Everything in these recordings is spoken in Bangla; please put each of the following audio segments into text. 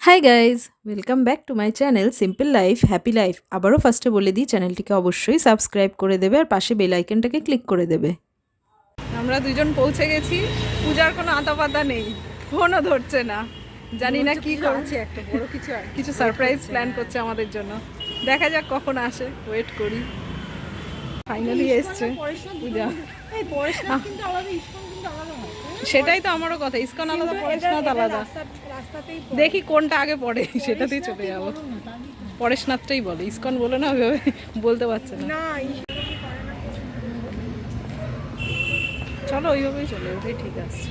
Hi guys welcome back to my channel simple life happy life আবারও ফার্স্টে বলে দিই চ্যানেলটিকে অবশ্যই সাবস্ক্রাইব করে দেবে আর পাশে বেল আইকনটাকে ক্লিক করে দেবে। আমরা দুজন পৌঁছে গেছি পূজার কোনো আতা পাতা নেই ফোনও ধরছে না। জানি না কি করছে। একটা বড় কিছু কিছু সারপ্রাইজ প্ল্যান করছে আমাদের জন্য। দেখা যাক কখন আসে ওয়েট করি। ফাইনালি এসছে পূজা। সেটাই তো আমারও কথা ইস্কন আলাদা পরেশনাথ আলাদা। দেখি কোনটা আগে পড়ে সেটাতেই চলে যাব। পরেশনাথটাই বলে ইস্কন বলে না ওইভাবে বলতে পারছে না। চলো ওইভাবেই চলে ওটাই ঠিক আছে।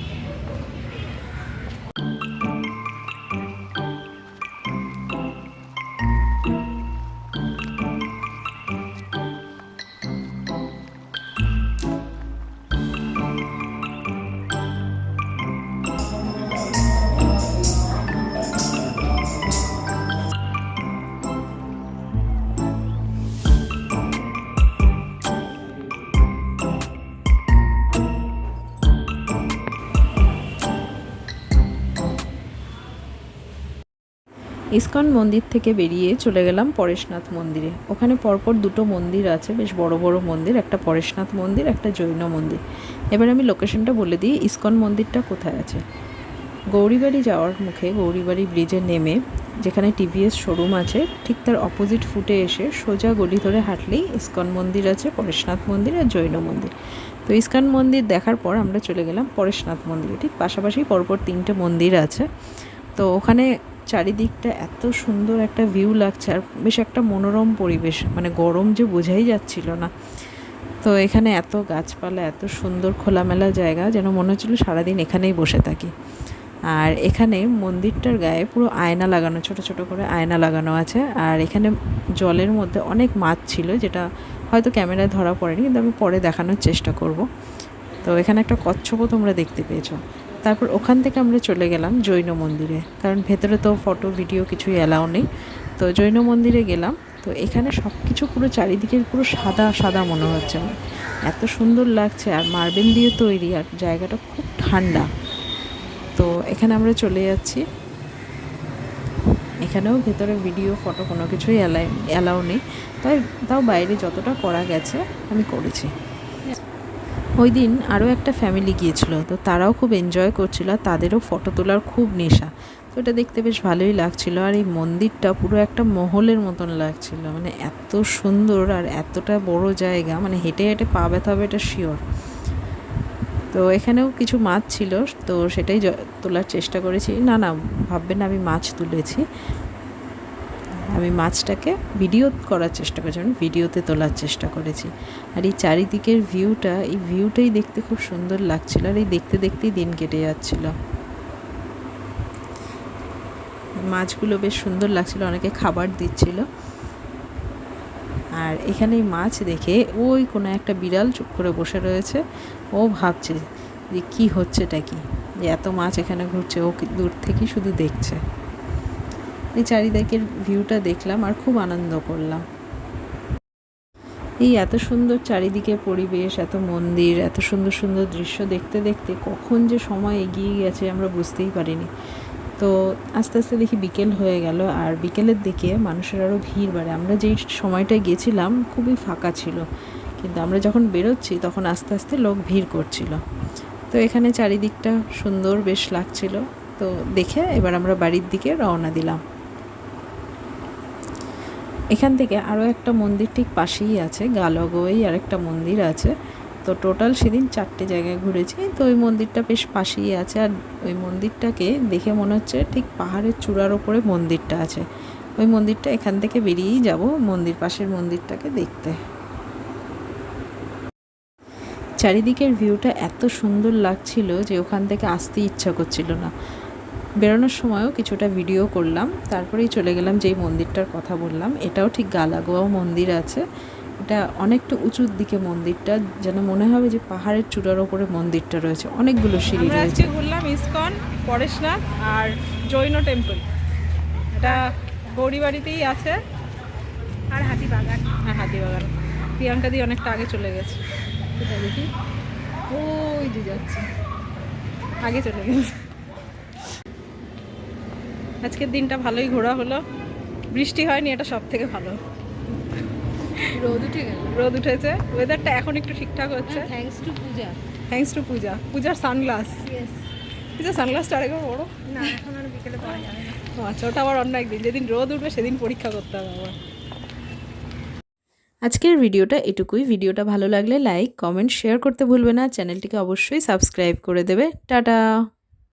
ইসকন মন্দির থেকে বেরিয়ে চলে গেলাম পরেশনাথ মন্দিরে। ওখানে পরপর দুটো মন্দির আছে, বেশ বড় বড় মন্দির, একটা পরেশনাথ মন্দির, একটা জৈন মন্দির। এবার আমি লোকেশনটা বলে দিই, ইস্কন মন্দিরটা কোথায় আছে? গৌরীবাড়ি যাওয়ার মুখে গৌরীবাড়ি ব্রিজে নেমে, যেখানে টিভিএস শোরুম আছে, ঠিক তার অপোজিট ফুটে এসে সোজা গলি ধরে হাঁটলেই ইস্কন মন্দির আছে, পরেশনাথ মন্দির আর জৈন মন্দির। তো ইস্কন মন্দির দেখার পর আমরা চলে গেলাম পরেশনাথ মন্দিরে, ঠিক পাশাপাশি পরপর তিনটে মন্দির আছে। তো ওখানে চারিদিকটা এত সুন্দর একটা ভিউ লাগছে আর বেশ একটা মনোরম পরিবেশ মানে গরম যে বোঝাই যাচ্ছিল না। তো এখানে এত গাছপালা, এত সুন্দর খোলামেলা জায়গা যেন মনে হচ্ছিল সারাদিন এখানেই বসে থাকি। আর এখানে মন্দিরটার গায়ে পুরো আয়না লাগানো, ছোট ছোট করে আয়না লাগানো আছে। আর এখানে জলের মধ্যে অনেক মাছ ছিল যেটা হয়তো ক্যামেরায় ধরা পড়েনি, কিন্তু আমি পরে দেখানোর চেষ্টা করব। তো এখানে একটা কচ্ছপও তোমরা দেখতে পেয়েছ। তারপর ওখান থেকে আমরা চলে গেলাম জৈন মন্দিরে। কারণ ভেতরে তো ফটো, ভিডিও কিছুই অ্যালাও নেই। তো জৈন মন্দিরে গেলাম। তো এখানে সব কিছু পুরো চারিদিকের পুরো সাদা সাদা মনে হচ্ছে এত সুন্দর লাগছে আর মার্বেল দিয়ে তৈরি আর জায়গাটা খুব ঠান্ডা। তো এখানে আমরা চলে যাচ্ছি। এখানেও ভেতরে ভিডিও, ফটো কোনো কিছুই অ্যালাই অ্যালাও নেই। তাই তাও বাইরে যতটা করা গেছে আমি করেছি। ওই দিন আরও একটা ফ্যামিলি গিয়েছিল, তো তারাও খুব এনজয় করছিল আর তাদেরও ফটো তোলার খুব নেশা। তো এটা দেখতে বেশ ভালোই লাগছিল আর এই মন্দিরটা পুরো একটা মহলের মতন লাগছিল মানে এত সুন্দর আর এতটা বড় জায়গা মানে হেঁটে হেঁটে পা ব্যথা হবে এটা শিওর তো এখানেও কিছু মাছ ছিল, তো সেটাই তোলার চেষ্টা করেছি। না না, ভাববেন আমি মাছ তুলেছি। আমি মাছটাকে ভিডিও করার চেষ্টা করেছি, আমি ভিডিওতে তোলার চেষ্টা করেছি। আর এই চারিদিকের ভিউটা এই ভিউটাই দেখতে খুব সুন্দর লাগছিল আর এই দেখতে দেখতেই দিন কেটে যাচ্ছিল। মাছগুলো বেশ সুন্দর লাগছিল, অনেকে খাবার দিচ্ছিল। আর এখানে মাছ দেখে ওই কোনো একটা বিড়াল চুপ করে বসে রয়েছে, ও ভাবছে যে কী হচ্ছেটা কি? যে এত মাছ এখানে ঘুরছে, ও দূর থেকেই শুধু দেখছে। এই চারিদিকের ভিউটা দেখলাম আর খুব আনন্দ করলাম। এই এত সুন্দর চারিদিকে পরিবেশ, এত মন্দির, এত সুন্দর সুন্দর দৃশ্য দেখতে দেখতে কখন যে সময় এগিয়ে গেছে আমরা বুঝতেই পারিনি। তো আস্তে আস্তে দেখি বিকেল হয়ে গেল আর বিকেলের দিকে মানুষের আরও ভিড় বাড়ে। আমরা যেই সময়টায় গেছিলাম খুবই ফাঁকা ছিল, কিন্তু আমরা যখন বেরোচ্ছি তখন আস্তে আস্তে লোক ভিড় করছিল। তো এখানে চারিদিকটা সুন্দর বেশ লাগছিল। তো দেখে এবার আমরা বাড়ির দিকে রওনা দিলাম। এখান থেকে আরও একটা মন্দির ঠিক পাশেই আছে গালগোয়েই আরেকটা মন্দির আছে। তো টোটাল সেদিন চারটে জায়গায় ঘুরেছি। তো ওই মন্দিরটা বেশ পাশেই আছে আর ওই মন্দিরটাকে দেখে মনে হচ্ছে ঠিক পাহাড়ের চূড়ার ওপরে মন্দিরটা আছে। ওই মন্দিরটা এখান থেকে বেরিয়েই যাব মন্দির পাশের মন্দিরটাকে দেখতে। চারিদিকের ভিউটা এত সুন্দর লাগছিল যে ওখান থেকে আসতে ইচ্ছা করছিল না। বেরোনোর সময়ও কিছুটা ভিডিও করলাম তারপরেই চলে গেলাম যেই মন্দিরটার কথা বললাম এটাও ঠিক গালাগোয়াও মন্দির আছে। এটা অনেকটা উঁচুর দিকে মন্দিরটা যেন মনে হবে যে পাহাড়ের চূড়ার ওপরে মন্দিরটা রয়েছে। অনেকগুলো সিঁড়ি রয়েছে। আজকে ঘুরলাম ইসকন পরেশনাথ আর জৈন টেম্পল এটা গৌরীবাড়িতেই আছে। আর হাতিবাগান। হ্যাঁ হাতিবাগান। প্রিয়াঙ্কা দিয়ে অনেকটা আগে চলে গেছে। দেখি? ওই যে যাচ্ছে। আগে চলে গেছে। আজকের দিনটা ভালোই ঘোরা হলো। বৃষ্টি হয়নি এটা সব থেকে ভালো। রোদ উঠে গেল। রোদ উঠেছে। ওয়েদারটা এখন একটু ঠিকঠাক হচ্ছে। Thanks to Puja. Thanks to Puja. পূজার সানগ্লাস ইয়েস পূজার সানগ্লাসটা আরেকবার বড় না এখন আর বিকেলে পাওয়া যাবে না। আচ্ছা ওটা আবার অন্য একদিন। যেদিন রোদ উঠবে সেদিন পরীক্ষা করতে হবে আবার। আজকের ভিডিওটা এটুকুই। ভিডিওটা ভালো লাগলে লাইক কমেন্ট শেয়ার করতে ভুলবে না। চ্যানেলটিকে অবশ্যই সাবস্ক্রাইব করে দেবে। টাটা!